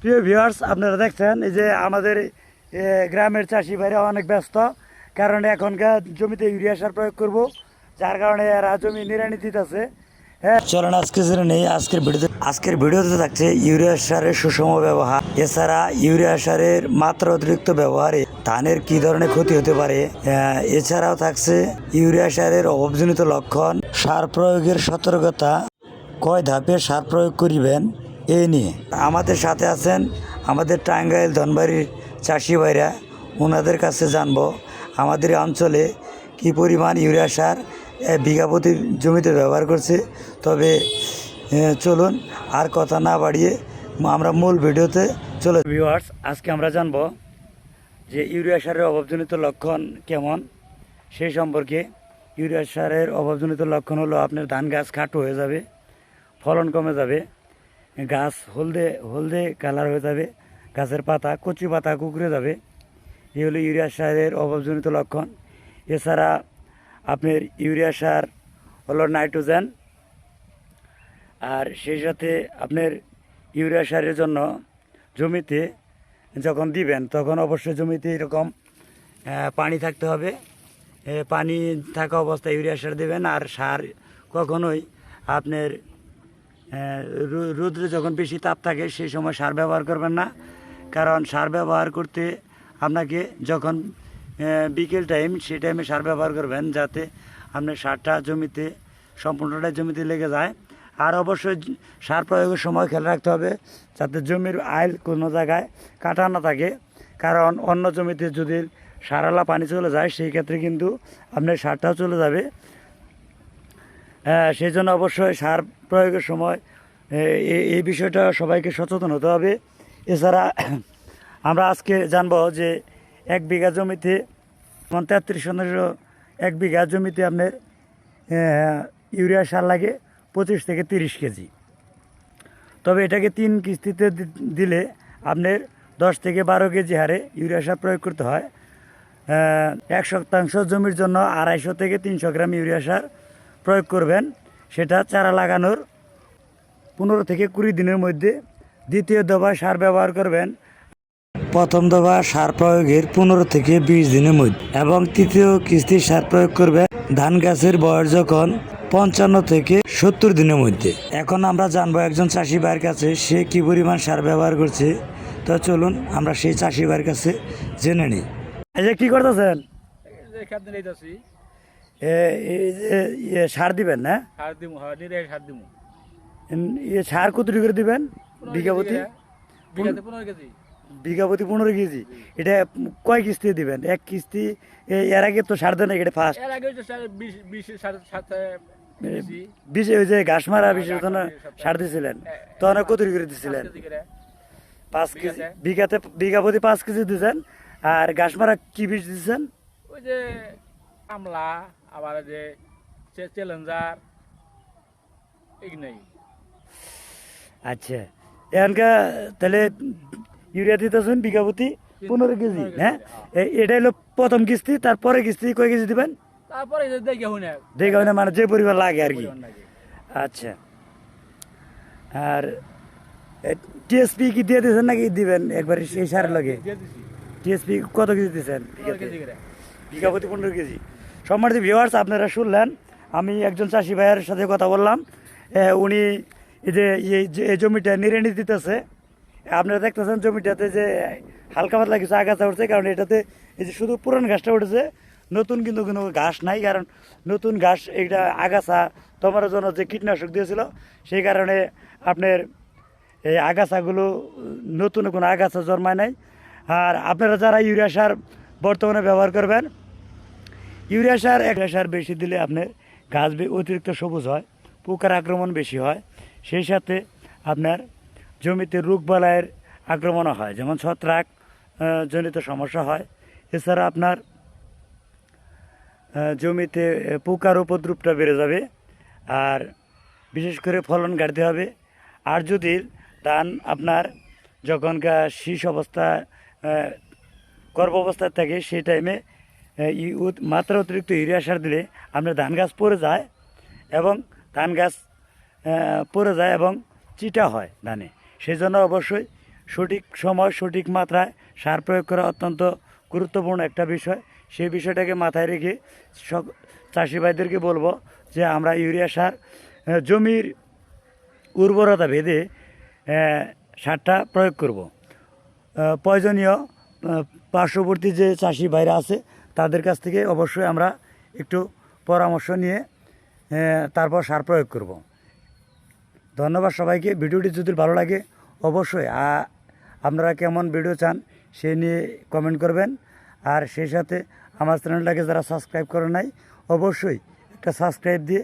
প্রিয় ভিউয়ার্স আপনারা দেখছেন এই যে আমাদের গ্রামের চাষি ভাইরা অনেক ব্যস্ত, কারণ এখনকার জমিতে ইউরিয়া সার প্রয়োগ করব, যার কারণে এরা জমি নিরানি দিতেছে। হ্যাঁ। চলেন আজকে জেনে নেই, আজকের ভিডিওতে আজকের ভিডিওতে থাকছে ইউরিয়া সারের সুষম ব্যবহার। এছাড়া ইউরিয়া সারের মাত্রা অতিরিক্ত ব্যবহারে ধানের কি ধরনের ক্ষতি হতে পারে এছাড়াও থাকছে ইউরিয়া সারের অভাবজনিত লক্ষণ, সার প্রয়োগের সতর্কতা, কয় ধাপে সার প্রয়োগ করিবেন এই নিয়ে। আমাদের সাথে আছেন আমাদের টাঙ্গাইল ধনবাড়ির চাষি ভাইরা ওনাদের কাছে জানব আমাদের অঞ্চলে কি পরিমাণ ইউরিয়া সার এ, বিঘা প্রতি জমিতে ব্যবহার করছে। তবে চলুন আর কথা না বাড়িয়ে আমরা মূল ভিডিওতে চলে ভিউয়ার্স আজকে আমরা জানব যে ইউরিয়া সারের অভাবজনিত লক্ষণ কেমন? সেই সম্পর্কে ইউরিয়া সারের অভাবজনিত লক্ষণ হলো আপনার ধান গাছ খাটো হয়ে যাবে ফলন কমে যাবে গাছ হলদে হলদে কালার হয়ে যাবে, গাছের পাতা, কচি পাতা কুকড়ে যাবে। এই হলো ইউরিয়া সারের অভাবজনিত লক্ষণ। এছাড়া আপনার ইউরিয়া সার হলো নাইট্রোজেন। আর সেই সাথে আপনার ইউরিয়া সারের জন্য জমিতে যখন দিবেন, তখন অবশ্যই জমিতে এরকম পানি থাকতে হবে। পানি থাকা অবস্থায় ইউরিয়া সার দেবেন। আর সার কখনোই আপনার রোদ্রে যখন বেশি তাপ থাকে, সেই সময় সার ব্যবহার করবেন না। কারণ সার ব্যবহার করতে আপনাকে যখন বিকেল টাইম সেই টাইমে সার ব্যবহার করবেন যাতে আপনার সারটা জমিতে সম্পূর্ণটাই জমিতে লেগে যায়। আর অবশ্যই সার প্রয়োগের সময় খেয়াল রাখতে হবে যাতে জমির আইল কোনো জায়গায় কাটা না থাকে। কারণ অন্য জমিতে যদি সারালা পানি চলে যায়, সেই ক্ষেত্রে কিন্তু আপনার সারটাও চলে যাবে। সেই জন্য অবশ্যই সার প্রয়োগের সময় এই বিষয়টা সবাইকে সচেতন হতে হবে। এছাড়া আমরা আজকে জানব যে এক বিঘা জমিতে যেমন তেত্রিশ পনেরো এক বিঘা জমিতে আপনার ইউরিয়া সার লাগে পঁচিশ থেকে তিরিশ কেজি। তবে এটাকে তিন কিস্তিতে দিলে আপনার দশ থেকে বারো কেজি হারে ইউরিয়া সার প্রয়োগ করতে হয়। এক শতাংশ জমির জন্য আড়াইশো থেকে তিনশো গ্রাম ইউরিয়া সার প্রয়োগ করবেন, সেটা চারা লাগানোর পনেরো থেকে কুড়ি দিনের মধ্যে। দ্বিতীয় দফা সার ব্যবহার করবেন। প্রথম দফা সার প্রয়োগের পনেরো থেকে বিশ দিনের মধ্যে এবং তৃতীয় কিস্তি সার প্রয়োগ করবে ধান গাছের বয়স যখন পঞ্চান্ন থেকে সত্তর দিনের মধ্যে। এখন আমরা জানব একজন চাষি ভাইয়ের কাছে সে কি পরিমাণ সার ব্যবহার করছে। তো চলুন আমরা সেই চাষি ভাইয়ের কাছে জেনে নিই। এই যে কি করতেছেন? সার দিবেন না সার হ্যাঁ সার দিমু। ইয়ে সার কত করে দিবেন? বিঘাপতি পনেরো কেজি। বিঘাপতি পনেরো কেজি। এটা কয় কিস্তি দিবেন? এক কিস্তি এর আগে তো সার দেন এটা ফার্স্ট এর আগে বিশ ওই যে ঘাস মারা বিশের জন্য সার দিয়েছিলেন তখন কত করে দিয়েছিলেন পাঁচ কেজি। বিঘাতে? বিঘাপতি পাঁচ কেজি দিয়েছেন আর ঘাস মারা কি বীজ দিয়েছেন ওই যে আমলা আবার যে চ্যালেঞ্জার এগুলাই। আচ্ছা এখানকার তাহলে ইউরিয়া দিতেছেন বিঘাপতি পনেরো কেজি হ্যাঁ? এ- এটা হলো প্রথম কিস্তি তারপরে কিস্তি কয় কেজি দিবেন? তারপরে দেখে দেখে মানে যে পরিমাণ লাগে আর কি। আচ্ছা। আর টিএসপি কি দিয়ে দিয়েছেন নাকি দিবেন? একবার সেই সারের লগে। টিএসপি কত কেজি দিয়েছেন করে। বিঘাপতি পনেরো কেজি। সম্মানিত ভিউয়ার্স আপনারা শুনলেন, আমি একজন চাষি ভাইয়ের সাথে কথা বললাম। উনি যে, এই জমিটা নিড়ানি দিতেছে। আপনারা দেখতেছেন জমিটাতে যে হালকা পাতলা কিছু আগাছা উঠছে, কারণ এটাতে এই যে শুধু পুরান ঘাসটা উঠেছে, নতুন কিন্তু কোনো ঘাস নাই, কারণ নতুন ঘাস এটা আগাছা তোমার জন্য যে কীটনাশক দিয়েছিল, সেই কারণে আপনার এই আগাছাগুলো নতুন কোনো আগাছা জন্মায় নাই। আর আপনারা যারা ইউরিয়া সার বর্তমানে ব্যবহার করবেন ইউরিয়া সার এক সার বেশি দিলে আপনার গাছ অতিরিক্ত সবুজ হয়, পোকার আক্রমণ বেশি হয়। সেই সাথে আপনার জমিতে রোগ বালায়ের আক্রমণও হয়, যেমন ছত্রাক জনিত সমস্যা হয়। এছাড়া আপনার জমিতে পোকার উপদ্রবটা বেড়ে যাবে, আর বিশেষ করে ফলন ঘাটতে হবে। আর যদি ধান আপনার যখন গা- শীষ অবস্থা গর্ভ অবস্থায় থাকে, সেই টাইমে মাত্রা অতিরিক্ত ইউরিয়া সার দিলে আপনার ধান গাছ পড়ে যায় এবং ধান গাছ পড়ে যায় এবং চিটা হয় ধানে। সেই জন্য অবশ্যই সঠিক সময় সঠিক মাত্রায় সার প্রয়োগ করা অত্যন্ত গুরুত্বপূর্ণ একটা বিষয়। সেই বিষয়টাকে মাথায় রেখে সব চাষি ভাইদেরকে বলব যে আমরা ইউরিয়া সার জমির উর্বরতা ভেদে সারটা প্রয়োগ করব। প্রয়োজনীয় পার্শ্ববর্তী যে চাষি ভাইরা আছে তাদের কাছ থেকে অবশ্যই আমরা একটু পরামর্শ নিয়ে তারপর সার প্রয়োগ করব। ধন্যবাদ সবাইকে। ভিডিওটি যদি ভালো লাগে, অবশ্যই আপনারা কেমন ভিডিও চান সে নিয়ে কমেন্ট করবেন। আর সেই সাথে আমার চ্যানেলটাকে যারা সাবস্ক্রাইব করে নাই, অবশ্যই একটা সাবস্ক্রাইব দিয়ে